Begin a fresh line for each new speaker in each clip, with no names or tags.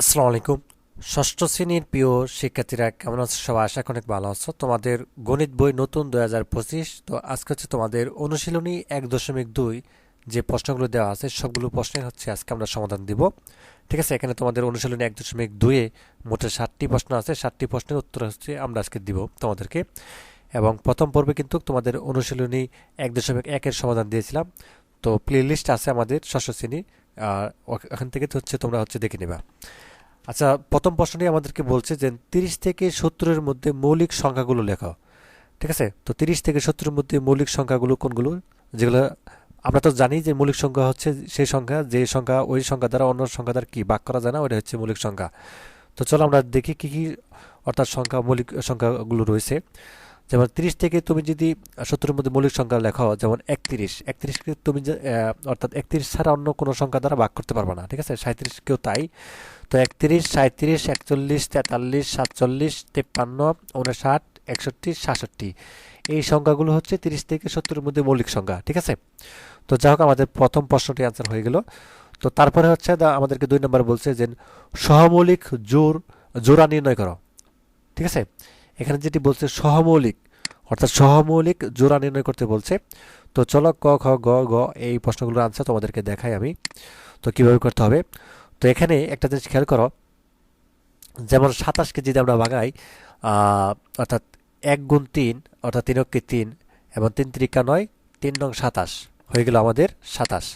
আসসালামু আলাইকুম। ষষ্ঠ শ্রেণির প্রিয় শিক্ষার্থীরা, কেমন আছো সবাই? আশা অনেক ভালো আছো। তোমাদের গণিত বই নতুন দুই হাজার পঁচিশ। তো আজকে হচ্ছে তোমাদের অনুশীলনী এক দশমিক দুই যে প্রশ্নগুলো দেওয়া আছে, সবগুলো প্রশ্নের হচ্ছে আজকে আমরা সমাধান দিব। ঠিক আছে, এখানে তোমাদের অনুশীলনী এক দশমিক দুয়ে মোটে ষাটটি প্রশ্ন আছে। ষাটটি প্রশ্নের উত্তর হচ্ছে আমরা আজকে দিব তোমাদেরকে। এবং প্রথম পর্বে কিন্তু তোমাদের অনুশীলনী এক দশমিক একের সমাধান দিয়েছিলাম। তো প্লে লিস্ট আছে আমাদের ষষ্ঠ শ্রেণি। আর ওখান থেকে তো হচ্ছে তোমরা হচ্ছে দেখে নেবা। আচ্ছা প্রথম প্রশ্নটি আমাদেরকে বলছে যে তিরিশ থেকে সত্তরের মধ্যে মৌলিক সংখ্যাগুলো লেখো ঠিক আছে? তো তিরিশ থেকে সত্তরের মধ্যে মৌলিক সংখ্যাগুলো কোনগুলো? যেগুলো আমরা তো জানি যে মৌলিক সংখ্যা হচ্ছে সেই সংখ্যা, যে সংখ্যা ওই সংখ্যা দ্বারা অন্য সংখ্যা দ্বারা কী বাক করা যায় না, ওইটা হচ্ছে মৌলিক সংখ্যা। তো চলো আমরা দেখি কি কী অর্থাৎ সংখ্যা, মৌলিক সংখ্যাগুলো রয়েছে। যেমন তিরিশ থেকে তুমি যদি সত্তরের মধ্যে মৌলিক সংখ্যা লেখো যেমন একত্রিশ। একত্রিশকে তুমি অর্থাৎ একত্রিশ ছাড়া অন্য কোনো সংখ্যা দ্বারা ভাগ করতে পারবে না, ঠিক আছে? সাঁত্রিশকেও তাই। তো একত্রিশ সাঁত্রিশ একচল্লিশ, তেতাল্লিশ, সাতচল্লিশ, তেপ্পান্ন উনষাট একষট্টি, সাতষট্টি। এই সংখ্যাগুলো হচ্ছে তিরিশ থেকে সত্তরের মধ্যে মৌলিক সংখ্যা, ঠিক আছে? তো যাই হোক, আমাদের প্রথম প্রশ্নটি আনসার হয়ে গেল। তো তারপরে হচ্ছে আমাদেরকে দুই নম্বর বলছে যে, সহমৌলিক জোর, জোড়া নির্ণয় করো, ঠিক আছে? এখানে যেটি বলছে সহমৌলিক, অর্থাৎ সহমৌলিক জোড়া নির্ণয় করতে বলছে। তো চলো ক, খ, গ গ, এই প্রশ্নগুলোর আনসার তোমাদেরকে দেখাই আমি। তো কীভাবে করতে হবে? তো এখানে একটা জিনিস খেয়াল করো যেমন সাতাশকে যদি আমরা আহ, অর্থাৎ এক গুণ তিন অর্থাৎ তিন অক্ষে তিন এবং তিন ত্রিকা নয় তিন নং সাতাশ হয়ে গেল আমাদের সাতাশ।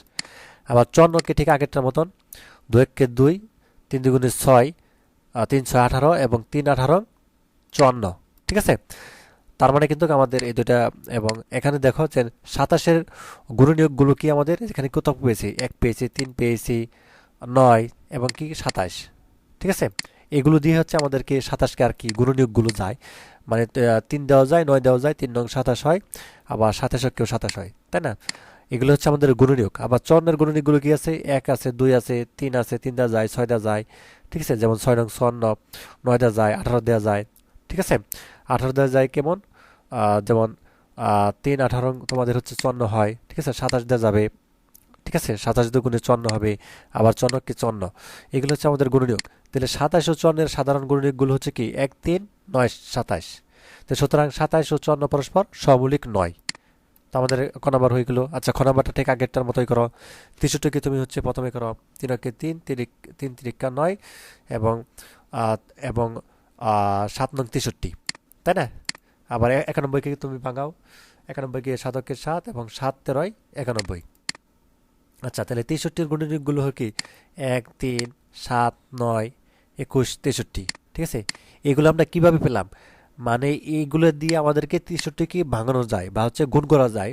আবার চুয়ান্নকে ঠিক আগেরটার মতন দু এককে দুই তিন দুগুণে ছয় তিন ছয় আঠারো এবং তিন আঠারো চুয়ান্ন ঠিক আছে? তার মানে কিন্তু আমাদের এই দুটা এবং এখানে দেখো যে সাতাশের গুণনীয়কগুলো কি আমাদের? এখানে কোথাও পেয়েছি? এক পেয়েছি তিন পেয়েছি নয় এবং কি সাতাশ। ঠিক আছে? এগুলো দিয়ে হচ্ছে আমাদেরকে সাতাশকে আর কি গুণনীয়কগুলো যায়। মানে তিন দেওয়া যায়, নয় দেওয়া যায়, তিন নং সাতাশ হয়, আবার সাতাশকেও সাতাশ হয়, তাই না? এগুলো হচ্ছে আমাদের গুণনীয়ক। আবার চন্নের গুণনীয়কগুলো কি আছে? এক আছে, দুই আছে, তিন আছে, তিন দেওয়া যায়, ছয় দেওয়া যায়। ঠিক আছে? যেমন ছয় নং চুয়ান্ন নয় দেওয়া যায়, আঠারো দেওয়া যায়। ঠিক আছে? আঠারো দেওয়া যায় কেমন? যেমন তিন, আঠারো তোমাদের হচ্ছে চন্ন হয়। ঠিক আছে? সাতাশ দেওয়া যাবে। ঠিক আছে? সাতাশ দুগুণে চন্ন হবে, আবার চন্নকে চন্ন। এগুলো হচ্ছে আমাদের গুণনীয়ক। তাহলে সাতাশ ও চন্নের সাধারণ গুণনীয়কগুলো হচ্ছে কি? এক, তিন, নয়, সাতাশ। তো সুতরাং সাতাশ ও চন্ন পরস্পর সমৌলিক নয়। তো আমাদের ক নাম্বার হয়ে গেলো। আচ্ছা খ নাম্বারটা ঠিক আগেরটার মতোই করো। তেষট্টিকে তুমি হচ্ছে প্রথমে করো। তিন অকে তিন, তিরিক, তিন তিরিকা নয় এবং এবং সাত নং তেষট্টি। তাই না? আবার একানব্বইকে তুমি ভাঙাও। একানব্বইকে সাতকের সাত এবং সাত তেরোয় একানব্বই। আচ্ছা তাহলে তেষট্টির গুণনীয়কগুলো হলো কি? এক, তিন, সাত, নয়, একুশ, তেষট্টি, ঠিক আছে? এগুলো আমরা কীভাবে পেলাম? মানে এইগুলো দিয়ে আমাদেরকে তেষট্টিকে ভাঙানো যায় বা হচ্ছে গুণ করা যায়,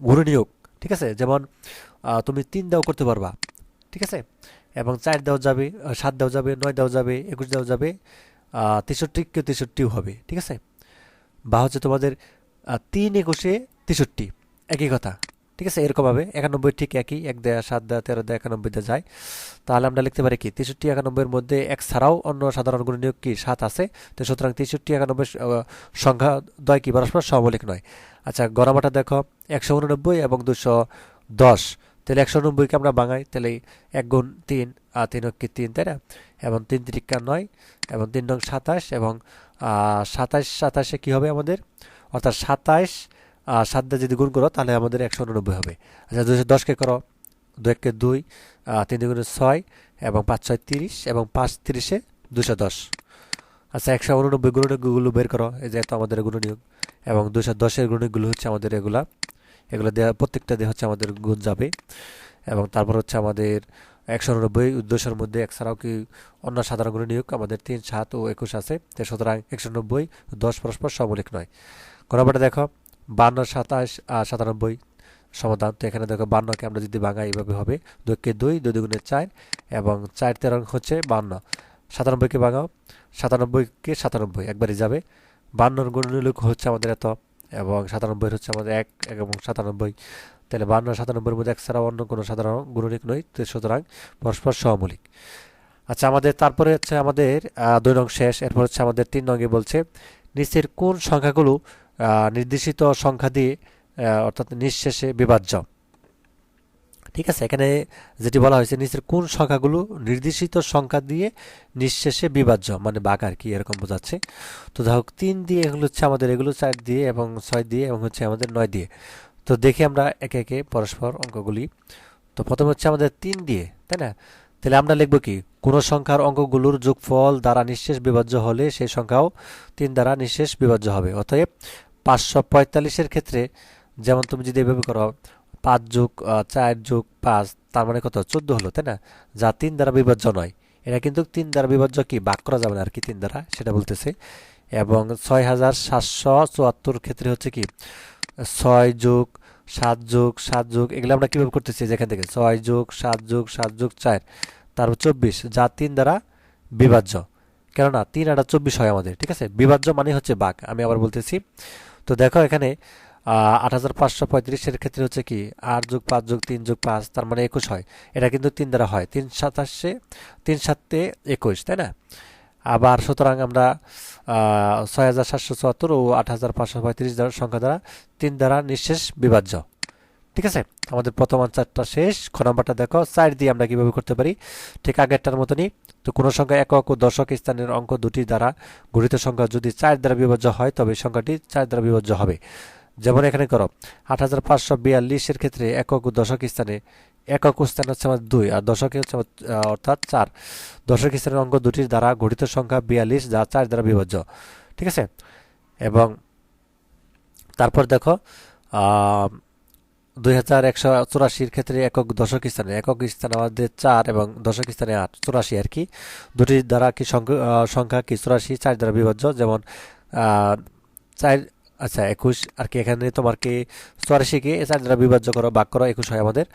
গুণনীয়ক, ঠিক আছে? যেমন তুমি তিন দাও করতে পারবা, ঠিক আছে? এবং চার দেওয়া যাবে সাত দেওয়া যাবে, নয় দেওয়া যাবে, একুশ দেওয়া যাবে তেষট্টি তেষট্টিকে তেষট্টিও হবে, ঠিক আছে? বা হচ্ছে তোমাদের তিন একুশে তেষট্টি, একই কথা ঠিক আছে, এরকমভাবে একানব্বই ঠিক একই, এক দেয়া সাত দেয়া তেরো দেয়া একানব্বই দেয়া যায়। তাহলে আমরা লিখতে পারি কি, তেষট্টি একানব্বইয়ের মধ্যে এক ছাড়াও অন্য সাধারণ গুণনীয়ক কি সাত আছে? তো সুতরাং তেষট্টি একানব্বই সংখ্যা দয় কি? পরস্পর সমলিক নয়। আচ্ছা গণমাটা দেখো, একশো উননব্বই এবং দুশো দশ। তাহলে একশো নব্বইকে আমরা বাঙাই, তাহলে এক গুণ তিন আর তিন অক্ষি তিন, তাই না? এবং তিন ত্রিকা নয়, এবং তিন নং সাতাশ, এবং সাতাশ, সাতাশে কি হবে আমাদের? অর্থাৎ সাতাশ সাত দিয়ে যদি গুণ করো, তাহলে আমাদের একশো উননব্বই হবে। আচ্ছা দুশো দশকে করো দু একে দুই তিন দুগুণে ছয় এবং পাঁচ ছয় তিরিশ এবং পাঁচ তিরিশে দুশো দশ। আচ্ছা একশো উননব্বই গুণনীয়কগুলো বের করো, এই যেহেতু আমাদের গুণনীয়ক, এবং দুশো দশের গুণনীয়কগুলো হচ্ছে আমাদের এগুলা। এগুলো দেওয়া প্রত্যেকটা দিয়ে হচ্ছে আমাদের গুণ যাবে। এবং তারপর হচ্ছে আমাদের একশো উননব্বই দুশোর মধ্যে এক ছাড়াও কি অন্য সাধারণ গুণনীয়ক, আমাদের তিন, সাত ও একুশ আছে। সুতরাং একশো নব্বই দশ পরস্পর সমলিক নয়। গণবাটা দেখো। বান্ন সাতাশ সাতানব্বই সমাধান। তো এখানে দেখো বান্নকে আমরা যদি ভাঙাই এইভাবে হবে। দুইকে দুই দুই দুগুণে চার এবং চার তেরো হচ্ছে বান্ন। সাতানব্বইকে ভাঙাও। সাতানব্বইকে সাতানব্বই, একবারই যাবে। বান্নর গুণনীয়ক হচ্ছে আমাদের এত এবং সাতানব্বই হচ্ছে আমাদের এক এবং সাতানব্বই। তাহলে বান্ন, সাতানব্বইয়ের মধ্যে এক ছাড়া অন্য কোনো সাধারণ গুণনীয়ক নয় তো সুতরাং পরস্পর সমমৌলিক। আচ্ছা আমাদের তারপরে হচ্ছে আমাদের দুই নং শেষ। এরপর হচ্ছে আমাদের তিন নঙ্গে বলছে, নিচের কোন সংখ্যাগুলো নির্দেশিত সংখ্যা দিয়ে অর্থাৎ নিঃশেষে বিভাজ্য। ঠিক আছে, এখানে যেটি বলা হয়েছে, নিচের কোন সংখ্যাগুলো নির্দেশিত সংখ্যা দিয়ে নিঃশেষে বিভাজ্য মানে বাঘ আর কি, এরকম বোঝাচ্ছে। তো যাই হোক, তিন দিয়ে এগুলো হচ্ছে আমাদের, এগুলো চার দিয়ে এবং ছয় দিয়ে এবং হচ্ছে আমাদের নয় দিয়ে। তো দেখি আমরা একে একে পরস্পর অঙ্কগুলি। তো প্রথমে হচ্ছে আমাদের তিন দিয়ে, তাই না? তাহলে আমরা লিখব কি? কোনো সংখ্যার অঙ্কগুলোর যোগফল দ্বারা নিঃশেষ বিভাজ্য হলে সেই সংখ্যাও তিন দ্বারা নিঃশেষ বিভাজ্য হবে। অতএব পাঁচশো পঁয়তাল্লিশের ক্ষেত্রে যেমন তুমি যদি এভাবে করো, পাঁচ যোগ চার যোগ পাঁচ, তার মানে কত? চোদ্দ হলো, তাই না? যা তিন দ্বারা বিভাজ্য নয়। এটা কিন্তু তিন দ্বারা বিভাজ্য কি? বাক করা যাবে না আর কি তিন দ্বারা, সেটা বলতেছে। এবং ছয় হাজার সাতশো চুয়াত্তর ক্ষেত্রে হচ্ছে কি? ছয় যোগ, সাত যোগ সাত যোগ, এগুলো আমরা কীভাবে করতেছি? যেখান থেকে, ছয় যোগ, সাত যোগ সাত যোগ, চার তারপর চব্বিশ। যা তিন দ্বারা বিভাজ্য। কেননা তিন আটা চব্বিশ হয় আমাদের, ঠিক আছে? বিভাজ্য মানে হচ্ছে বাঘ আমি আবার বলতেছি তো দেখো এখানে আট হাজার পাঁচশো পঁয়ত্রিশের ক্ষেত্রে হচ্ছে কি, আট যোগ পাঁচ যোগ তিন যোগ পাঁচ, তার মানে একুশ হয়। এটা কিন্তু তিন দ্বারা হয়, তিন সাতাশে, তিন সাতে একুশ, তাই না? আবার সুতরাং আমরা ছয় হাজার সাতশো চুয়াত্তর ও আট হাজার পাঁচশো পঁয়ত্রিশ সংখ্যা দ্বারা তিন দ্বারা নিঃশেষ বিভাজ্য। ঠিক আছে? আমাদের প্রথম আনসারটা শেষ। খ নম্বরটা দেখো চার দিয়ে আমরা কীভাবে করতে পারি? ঠিক আগেরটার মতনই তো কোনো সংখ্যা একক ও দশক স্থানের অঙ্ক দুটি দ্বারা গঠিত সংখ্যা যদি চার দ্বারা বিভাজ্য হয়, তবে সংখ্যাটি চার দ্বারা বিভাজ্য হবে। যেমন এখানে করো আট হাজার পাঁচশো বিয়াল্লিশের ক্ষেত্রে একক ও দশক স্থানে, একক স্থান হচ্ছে আমার দুই, আর দশকে হচ্ছে অর্থাৎ চার। দশক স্থানের অঙ্ক দুটির দ্বারা গঠিত সংখ্যা বিয়াল্লিশ যা চার দ্বারা বিভাজ্য। ঠিক আছে? এবং তারপর দেখো দুই হাজার একশো চুরাশির ক্ষেত্রে একক দশক স্থানে, একক স্থানে আমাদের চার এবং দশক স্থানে আট, চুরাশি আর কি। দুটির দ্বারা কি সংখ্যা কি চুরাশি? চার দ্বারা বিভাজ্য যেমন চার আচ্ছা একুশ, আর কি এখানে তোমার কি চুরাশিকে চার দ্বারা বিভাজ্য করো বাক করো, একুশ হয় আমাদের।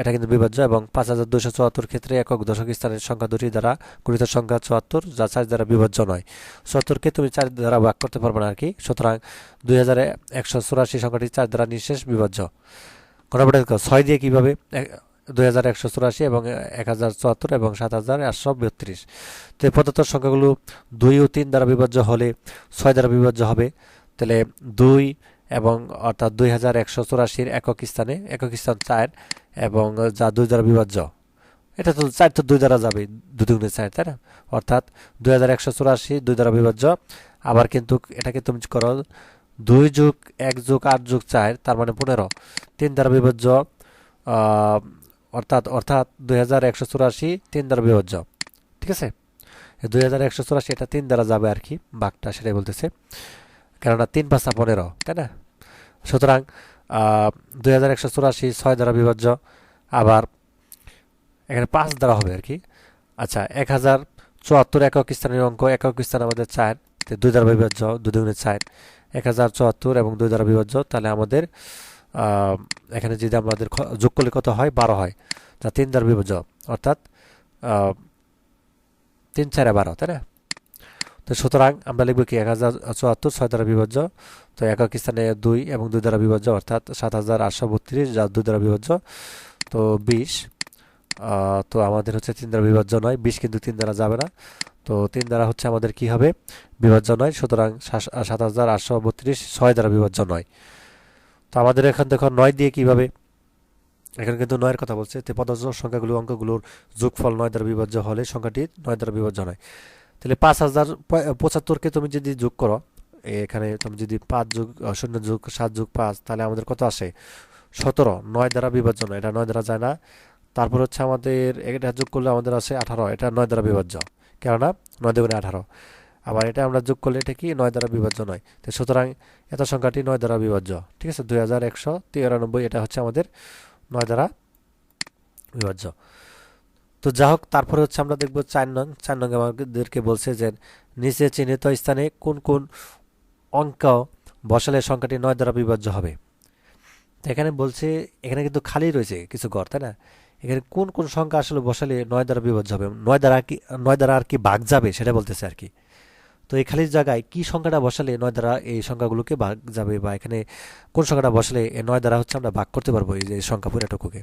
এটা কিন্তু বিভাজ্য এবং পাঁচ হাজার দুশো চুয়াত্তর ক্ষেত্রে একক দশক স্থানের সংখ্যা দুটি দ্বারা গণিত সংখ্যা চুয়াত্তর, যা চার দ্বারা বিভাজ্য নয়। চুয়াত্তরকে তুমি চার দ্বারা বাক করতে পারবে না আর কি, সুতরাং দুই হাজার একশো চুরাশি সংখ্যাটি চার দ্বারা নিঃশেষ বিভাজ্য কোনটা ছয় দিয়ে কীভাবে? দুই হাজার একশো চুরাশি এবং এক হাজার চুয়াত্তর এবং সাত হাজার আটশো বত্রিশ। তো এই পদার্থ সংখ্যাগুলো দুই ও তিন দ্বারা বিভাজ্য হলে ছয় দ্বারা বিভাজ্য হবে। তাহলে দুই এবং, অর্থাৎ দুই হাজার একশো চুরাশির একক স্থানে, একক স্থান চার এবং যা দুই দ্বারা বিভাজ্য। এটা তো চার তো দুই দ্বারা যাবে দুগুণে চার, তাই না? অর্থাৎ দুই হাজার একশো চুরাশি দুই দ্বারা বিভাজ্য। আবার কিন্তু এটাকে তুমি করো দুই যুগ এক যুগ আট যুগ চার, তার মানে পনেরো। তিন দ্বারা বিভাজ্য অর্থাৎ অর্থাৎ দুই হাজার একশো চুরাশি তিন দ্বারা বিভাজ্য। ঠিক আছে? দুই হাজার একশো চুরাশি এটা তিন দ্বারা যাবে আর কি, বাঘটা সেটাই বলতেছে। কেননা তিন পাঁচটা পনেরো, তাই না? সুতরাং দুই হাজার একশো চুরাশি ছয় দ্বারা বিভাজ্য, আবার এখানে পাঁচ দ্বারা হবে আর কি। আচ্ছা এক হাজার চুয়াত্তর একক স্থানের অঙ্ক, একক স্থান আমাদের চার দুই দ্বারা বিভাজ্য, দুই দুগুণে চার। এক হাজার চুয়াত্তর এবং দুই দ্বারা বিভাজ্য, তাহলে আমাদের এখানে যদি আমাদের যোগ করলে কত হয়? বারো হয়। তা তিন দ্বারা বিভাজ্য, অর্থাৎ তিন চারে বারো, তাই না? তো সুতরাং আমরা লিখব কি এক হাজার চুয়াত্তর ছয় দ্বারা বিভাজ্য, তো একক স্থানে দুই এবং দুই দ্বারা বিভাজ্য, অর্থাৎ সাত হাজার আটশো বত্রিশ যা দুই দ্বারা বিভাজ্য, তো বিশ তো আমাদের হচ্ছে তিন দ্বারা বিভাজ্য নয়, বিশ কিন্তু তিন দ্বারা যাবে না। তো তিন দ্বারা হচ্ছে আমাদের কি হবে? বিভাজ্য নয়, সুতরাং সাত হাজার আটশো বত্রিশ ছয় দ্বারা বিভাজ্য নয়। তো আমাদের এখান দেখো নয় দিয়ে কীভাবে? এখানে কিন্তু নয়ের কথা বলছে। তে সংখ্যাগুলো, অঙ্কগুলোর যোগফল নয় দ্বারা বিভাজ্য হলে সংখ্যাটি নয় দ্বারা বিভাজ্য নয়। তাহলে পাঁচ হাজার পঁচাত্তরকে তুমি যদি যোগ করো, এখানে তুমি যদি পাঁচ যুগ শূন্য যুগ, সাত যুগ পাঁচ, তাহলে আমাদের কত আসে? সতেরো, নয় দ্বারা বিভাজ্য নয়। এটা নয় দ্বারা যায় না। তারপর হচ্ছে আমাদের, এটা যোগ করলে আমাদের আছে আঠারো, এটা নয় দ্বারা বিভাজ্য। কেননা নয় দেগুণে আঠারো। আবার এটা আমরা যোগ করলে এটা কি? নয় দ্বারা বিভাজ্য নয়। তো সুতরাং এত সংখ্যাটি নয় দ্বারা বিভাজ্য। ঠিক আছে? দুই হাজার একশো তিরানব্বই এটা হচ্ছে আমাদের নয় দ্বারা বিভাজ্য। তো যা হোক, তারপরে হচ্ছে আমরা দেখব চার নং চার নং আমাদেরকে বলছে যে নিচে চিহ্নিত স্থানে কোন কোন অঙ্ক বসালে সংখ্যাটি নয় দ্বারা বিভাজ্য হবে। এখানে বলছে, এখানে কিন্তু খালি রয়েছে কিছু ঘর তাই না? এখানে কোন কোন সংখ্যা আসলে বসালে নয় দ্বারা বিভাজ্য হবে? নয় দ্বারা কি, নয় দ্বারা আর কি ভাগ যাবে সেটা বলতেছে আর কি। তো এই খালি জায়গায় কি সংখ্যাটা বসালে নয় দ্বারা এই সংখ্যাগুলোকে ভাগ যাবে বা এখানে কোন সংখ্যাটা বসালে এই নয় দ্বারা হচ্ছে আমরা ভাগ করতে পারব এই যে সংখ্যা পুরাটুকুকে?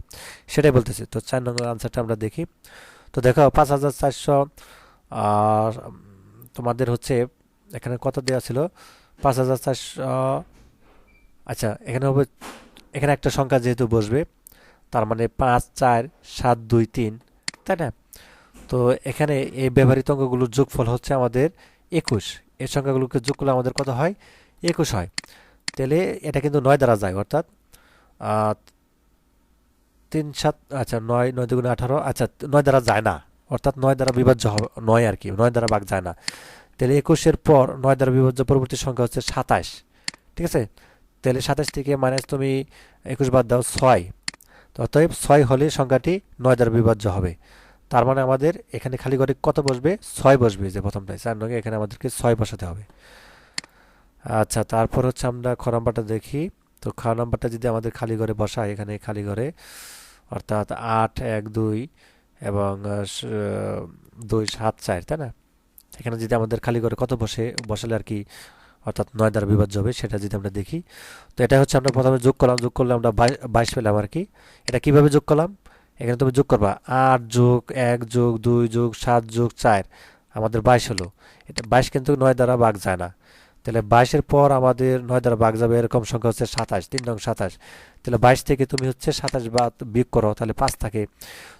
সেটাই বলতেছে। তো চার নম্বর আনসারটা আমরা দেখি। তো দেখো পাঁচ হাজার চারশো তোমাদের হচ্ছে এখানে কত দেওয়া ছিল? পাঁচ হাজার চারশো আচ্ছা এখানে হবে, এখানে একটা সংখ্যা যেহেতু বসবে তার মানে পাঁচ, চার, সাত, দুই, তিন, তাই না? তো এখানে এই ব্যবহৃত অঙ্কগুলোর যোগফল হচ্ছে আমাদের একুশ। এই সংখ্যাগুলোকে যোগ করলে আমাদের কত হয়? একুশ হয়। তাহলে এটা কিন্তু নয় দ্বারা যায়, অর্থাৎ তিন, সাত আচ্ছা নয় নয় দুগুণে আঠারো আচ্ছা নয় দ্বারা যায় না, অর্থাৎ নয় দ্বারা বিভাজ্য হবে নয় আর কি, নয় দ্বারা ভাগ যায় না। তাহলে একুশের পর নয় দ্বারা বিভাজ্য পরবর্তী সংখ্যা হচ্ছে সাতাশ, ঠিক আছে? তাহলে সাতাশ থেকে মাইনাস তুমি একুশ বাদ দাও ছয় অতএব ছয় হলে সংখ্যাটি নয় দ্বারা বিভাজ্য হবে। তার মানে আমাদের এখানে খালি ঘরে কত বসবে? ছয় বসবে যে প্রথমটাই চার নয়, এখানে আমাদেরকে ছয় বসাতে হবে। আচ্ছা তারপর হচ্ছে আমরা খ নাম্বারটা দেখি। তো খ নাম্বারটা যদি আমাদের খালি ঘরে বসায়, এখানে খালি ঘরে অর্থাৎ আট, এক, দুই এবং দুই, সাত, চার, তাই না? এখানে যদি আমাদের খালি ঘরে কত বসে, বসালে আর কি অর্থাৎ নয় দ্বারা বিভাজ্য হবে, সেটা যদি আমরা দেখি। তো এটা হচ্ছে আমরা প্রথমে যোগ করলাম, যোগ করলে আমরা বাইশ পেলাম আর কি। এটা কীভাবে যোগ করলাম? এখানে তুমি যোগ করবা। আট যোগ এক যোগ দুই যোগ সাত যোগ চার, আমাদের বাইশ হলো। এটা বাইশ কিন্তু নয় দ্বারা বাঘ যায় না। তাহলে বাইশের পর আমাদের নয় দ্বারা বাঘ যাবে, এরকম সংখ্যা হচ্ছে সাতাশ, তিন নং সাতাশ। তাহলে বাইশ থেকে তুমি হচ্ছে সাতাশ বা বিয়োগ করো, তাহলে পাঁচ থাকে।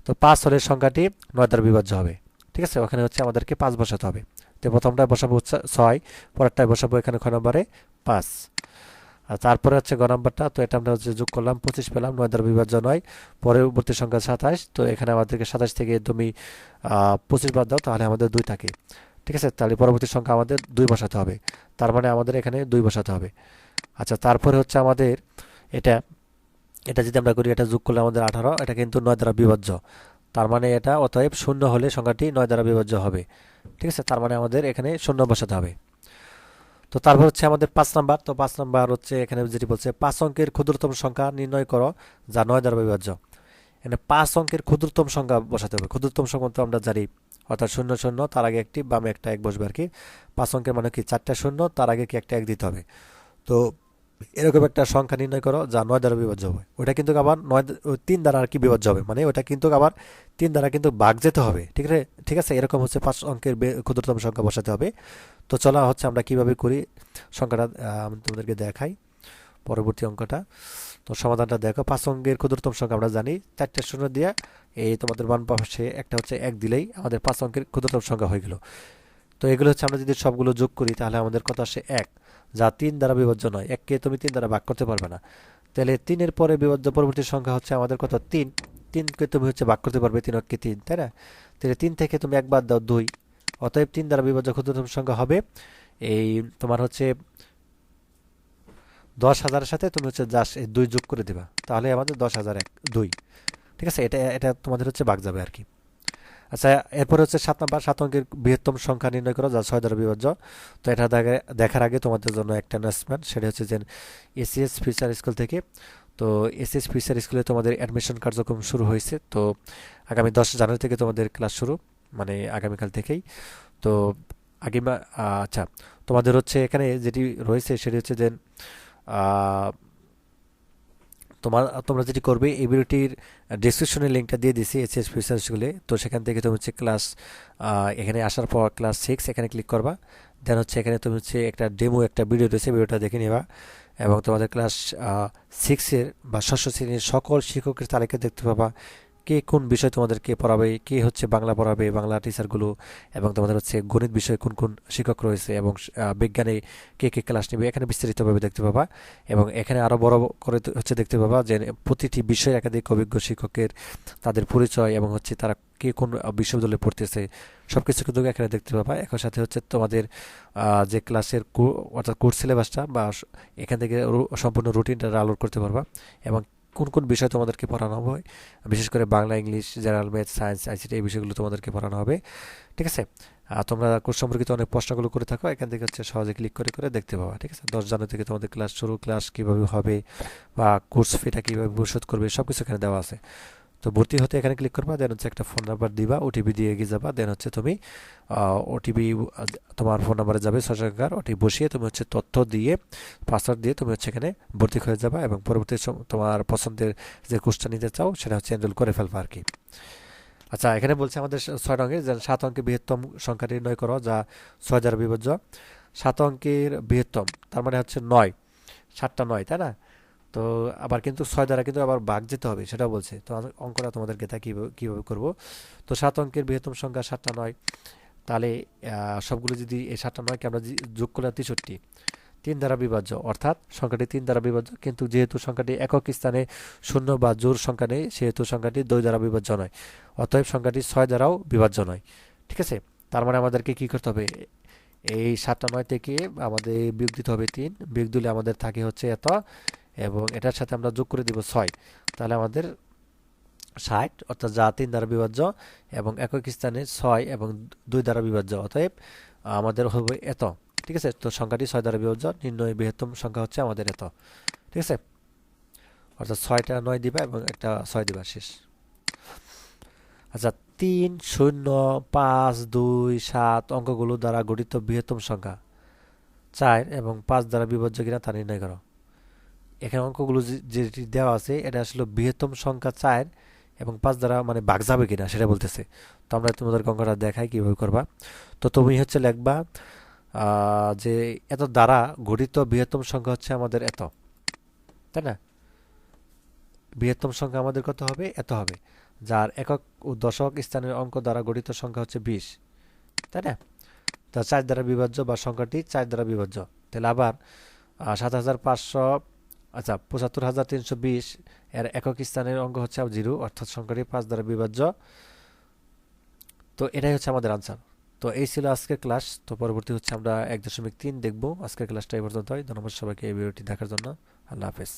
তো পাঁচ হলে সংখ্যাটি নয় দ্বারা বিভাজ্য হবে। ঠিক আছে? ওখানে হচ্ছে আমাদেরকে পাঁচ বসাতে হবে। তো প্রথমটায় বসাবো ছয়, পরেরটায় বসাবো এখানে খ নম্বরে পাঁচ। আর তারপরে হচ্ছে গ নাম্বারটা, তো এটা আমরা হচ্ছে যোগ করলাম, পঁচিশ পেলাম, নয় দ্বারা বিভাজ্য নয় পরবর্তী সংখ্যা সাতাশ, তো এখানে আমাদেরকে সাতাশ থেকে তুমি পঁচিশ বাদ দাও, তাহলে আমাদের দুই থাকে। ঠিক আছে? তাহলে পরবর্তী সংখ্যা আমাদের দুই বসাতে হবে। তার মানে আমাদের এখানে দুই বসাতে হবে। আচ্ছা তারপরে হচ্ছে আমাদের এটা এটা যদি আমরা করি, এটা যোগ করলে আমাদের আঠারো, এটা কিন্তু নয় দ্বারা বিভাজ্য। তার মানে এটা অতএব শূন্য হলে সংখ্যাটি নয় দ্বারা বিভাজ্য হবে। ঠিক আছে? তার মানে আমাদের এখানে শূন্য বসাতে হবে। তো তারপর হচ্ছে আমাদের পাঁচ নাম্বার। তো পাঁচ নাম্বার হচ্ছে এখানে যেটি বলছে, পাঁচ অঙ্কের ক্ষুদ্রতম সংখ্যা নির্ণয় করো, যা নয় দ্বারা বিভাজ্য। এখানে পাঁচ অঙ্কের ক্ষুদ্রতম সংখ্যা বসাতে হবে। ক্ষুদ্রতম সংখ্যা তো আমরা জানি, অর্থাৎ শূন্য শূন্য, তার আগে একটি, বামে একটা, এক বসবে আর কি। পাঁচ অঙ্কের মানে কি, চারটা শূন্য, তার আগে কি একটা, এক দিতে হবে। তো এরকম একটা সংখ্যা নির্ণয় করো যা নয় দ্বারা বিভাজ্য হবে। ওটা কিন্তু আবার নয় তিন দ্বারা আর কি বিভাজ্য হবে? মানে ওটা কিন্তু আবার তিন দ্বারা কিন্তু বাঘ যেতে হবে, ঠিক আছে? ঠিক আছে? এরকম হচ্ছে পাঁচ অঙ্কের ক্ষুদ্রতম সংখ্যা বসাতে হবে। তো চলা হচ্ছে আমরা কীভাবে করি সংখ্যাটা আমি তোমাদেরকে দেখাই পরবর্তী অঙ্কটা। তো সমাধানটা দেখো, পাঁচ অঙ্কের ক্ষুদ্রতম সংখ্যা আমরা জানি, চারটে শূন্য দিয়ে এই তোমাদের বান পাশে একটা হচ্ছে এক দিলেই আমাদের পাঁচ অঙ্কের ক্ষুদ্রতম সংখ্যা হয়ে গেল। তো এগুলো হচ্ছে আমরা যদি সবগুলো যোগ করি, তাহলে আমাদের কত আসে এক। যা তিন দ্বারা বিভাজ্য নয়। এককে তুমি তিন দ্বারা ভাগ করতে পারবে না। তাহলে তিনের পরে বিভাজ্য পরবর্তী সংখ্যা হচ্ছে আমাদের কত? তিন। তিনকে তুমি হচ্ছে ভাগ করতে পারবে, তিন অক্ষে তিন, তাই না? তাহলে তিন থেকে তুমি একবার দাও, দুই। অতএব তিন দ্বারা বিভাজ্য ক্ষুদ্রতম সংখ্যা হবে এই তোমার হচ্ছে দশ হাজারের সাথে তুমি হচ্ছে যা দুই যোগ করে দেবা। তাহলে আমাদের দশ হাজার এক, দুই। ঠিক আছে? এটা এটা তোমাদের হচ্ছে বাগ যাবে আর কি। আচ্ছা এরপরে হচ্ছে সাত নম্বর, সাত অঙ্কের বৃহত্তম সংখ্যা নির্ণয় করো, যা ছয় দ্বারা বিভাজ্য তো এটা দেখার আগে তোমাদের জন্য একটা অ্যানাউন্সমেন্ট সেটা হচ্ছে যে এসিএস ফিউচার স্কুল থেকে, তো এসএস ফিউচার স্কুলে তোমাদের অ্যাডমিশন কার্যক্রম শুরু হয়েছে। তো আগামী দশ জানুয়ারি থেকে তোমাদের ক্লাস শুরু মানে আগামীকাল থেকেই। তো আগে আচ্ছা তোমাদের হচ্ছে এখানে যেটি রয়েছে, সেটি হচ্ছে যে তোমার, তোমরা যেটি করবে, এই ভিডিওটির ডিসক্রিপশনে লিঙ্কটা দিয়ে দিছি এস এস ফিউচার স্কুলে তো সেখান থেকে তুমি হচ্ছে ক্লাস এখানে আসার পর ক্লাস সিক্স এখানে ক্লিক করবা। দেন হচ্ছে এখানে তুমি হচ্ছে একটা ডেমো একটা ভিডিও রয়েছে ভিডিওটা দেখে নেবা। এবং তোমাদের ক্লাস সিক্সের বা ষষ্ঠ শ্রেণির সকল শিক্ষকের তালিকা দেখতে পাবা। কে কোন বিষয় তোমাদেরকে পড়াবে, কে হচ্ছে বাংলা পড়াবে, বাংলা টিচারগুলো এবং তোমাদের হচ্ছে গণিত বিষয়ে কোন কোন শিক্ষক রয়েছে, এবং বিজ্ঞানে কে কে ক্লাস নেবে, এখানে বিস্তারিতভাবে দেখতে পাবা। এবং এখানে আরও বড় করে হচ্ছে দেখতে পাবা যে, প্রতিটি বিষয়ে একাধিক অভিজ্ঞ শিক্ষকের তাদের পরিচয় এবং হচ্ছে তারা কে কোন বিশ্ববিদ্যালয়ে পড়তেছে সব কিছু কিন্তু এখানে দেখতে পাবা। একই সাথে হচ্ছে তোমাদের যে ক্লাসের অর্থাৎ কোর্স সিলেবাসটা বা এখান থেকে সম্পূর্ণ রুটিনটা ডাউনলোড করতে পারবা। এবং কোন কোন বিষয় তোমাদেরকে পড়ানো হবে? বিশেষ করে Bangla, English, general math, science, ICT এই বিষয়গুলো তোমাদেরকে পড়ানো হবে। ঠিক আছে? আর তোমরা কোর্স সম্পর্কিত অনেক প্রশ্নগুলো করে থাকো, এখান থেকে হচ্ছে সহজে ক্লিক করে করে দেখতে পাবা, ঠিক আছে? দশ জানুয়ারি থেকে তোমাদের ক্লাস শুরু, ক্লাস কীভাবে হবে বা কোর্স ফিটা কীভাবে পরিশোধ করবে সব কিছু এখানে দেওয়া আছে। তো ভর্তি হতে এখানে ক্লিক করবা দেন হচ্ছে একটা ফোন নাম্বার দিবা ওটিপি দিয়ে এগিয়ে যাবা দেন হচ্ছে তুমি ওটিপি তোমার ফোন নাম্বারে যাবে সরকার ওটি বসিয়ে তুমি হচ্ছে তথ্য দিয়ে পাসওয়ার্ড দিয়ে তুমি হচ্ছে এখানে ভর্তি হয়ে যাবা এবং পরবর্তী তোমার পছন্দের যে কোর্সটা নিতে চাও, সেটা হচ্ছে এনরোল করে ফেলবা আর কি। আচ্ছা এখানে বলছে আমাদের ছয় অঙ্কের সাত অঙ্কের বৃহত্তম সংখ্যা নির্ণয় করো, যা ছয় হাজার বিভাজ্য সাত অঙ্কের বৃহত্তম, তার মানে হচ্ছে নয়, সাতটা নয়, তাই না? তো আবার কিন্তু ছয় দ্বারা কিন্তু আবার ভাগ যেতে হবে সেটা বলছে। তো অঙ্কটা তোমাদেরকে তা কীভাবে কীভাবে করব? তো সাত অঙ্কের বৃহত্তম সংখ্যা সাতটা নয়। তাহলে সবগুলো যদি এই সাতটা নয়কে আমরা যোগ করলাম তেষট্টি। তিন দ্বারা বিভাজ্য, অর্থাৎ সংখ্যাটি তিন দ্বারা বিভাজ্য, কিন্তু যেহেতু সংখ্যাটি একক স্থানে শূন্য বা জোর সংখ্যা নেই, সেহেতু সংখ্যাটি দুই দ্বারা বিভাজ্য নয়। অতএব সংখ্যাটি ছয় দ্বারাও বিভাজ্য নয়। ঠিক আছে? তার মানে আমাদেরকে কি করতে হবে? এই সাতটা নয় থেকে আমাদের বিয়োগ দিতে হবে তিন। বিয়োগ দিলে আমাদের থাকে হচ্ছে এত এবং এটার সাথে আমরা যোগ করে দিব ছয়। তাহলে আমাদের ষাট, অর্থাৎ যা তিন দ্বারা বিভাজ্য এবং একক স্থানে ছয় এবং দুই দ্বারা বিভাজ্য। অতএব আমাদের হবে এত। ঠিক আছে? তো সংখ্যাটি ছয় দ্বারা বিভাজ্য, নির্ণয় বৃহত্তম সংখ্যা হচ্ছে আমাদের এত। ঠিক আছে? অর্থাৎ ছয়টা নয় দিবা এবং একটা ছয় দিবা, শেষ। আচ্ছা তিন, শূন্য, পাঁচ, দুই, সাত অঙ্কগুলো দ্বারা গঠিত বৃহত্তম সংখ্যা। চার এবং পাঁচ দ্বারা বিভাজ্য কিনা তা নির্ণয় করো। এখানে অঙ্কগুলো যেটি দেওয়া আছে, এটা আসলে বৃহত্তম সংখ্যা চার এবং পাঁচ দ্বারা মানে ভাগ যাবে কিনা সেটা বলতেছে। তো আমরা তোমাদের অঙ্কটা দেখাই কীভাবে করবা। তো তুমি হচ্ছে লিখবা যে এত দ্বারা গঠিত বৃহত্তম সংখ্যা হচ্ছে আমাদের এত, তাই না? বৃহত্তম সংখ্যা আমাদের কত হবে? এত হবে। যার একক ও দশক স্থানের অঙ্ক দ্বারা গঠিত সংখ্যা হচ্ছে বিশ, তাই না? তা চার দ্বারা বিভাজ্য বা সংখ্যাটি চার দ্বারা বিভাজ্য। তাহলে আবার সাত হাজার পাঁচশো আচ্ছা পঁচাত্তর হাজার তিনশো বিশ এর একক স্থানের অঙ্গ হচ্ছে জিরো, অর্থাৎ সংখ্যাটি পাঁচ দ্বারা বিভাজ্য। তো এটাই হচ্ছে আমাদের আনসার তো এই ছিল আজকের ক্লাস তো পরবর্তী হচ্ছে আমরা এক দশমিক তিন দেখব। আজকের ক্লাসটা এই পর্যন্তই। ধন্যবাদ সবাইকে এই ভিডিওটি দেখার জন্য। আল্লাহ হাফেজ।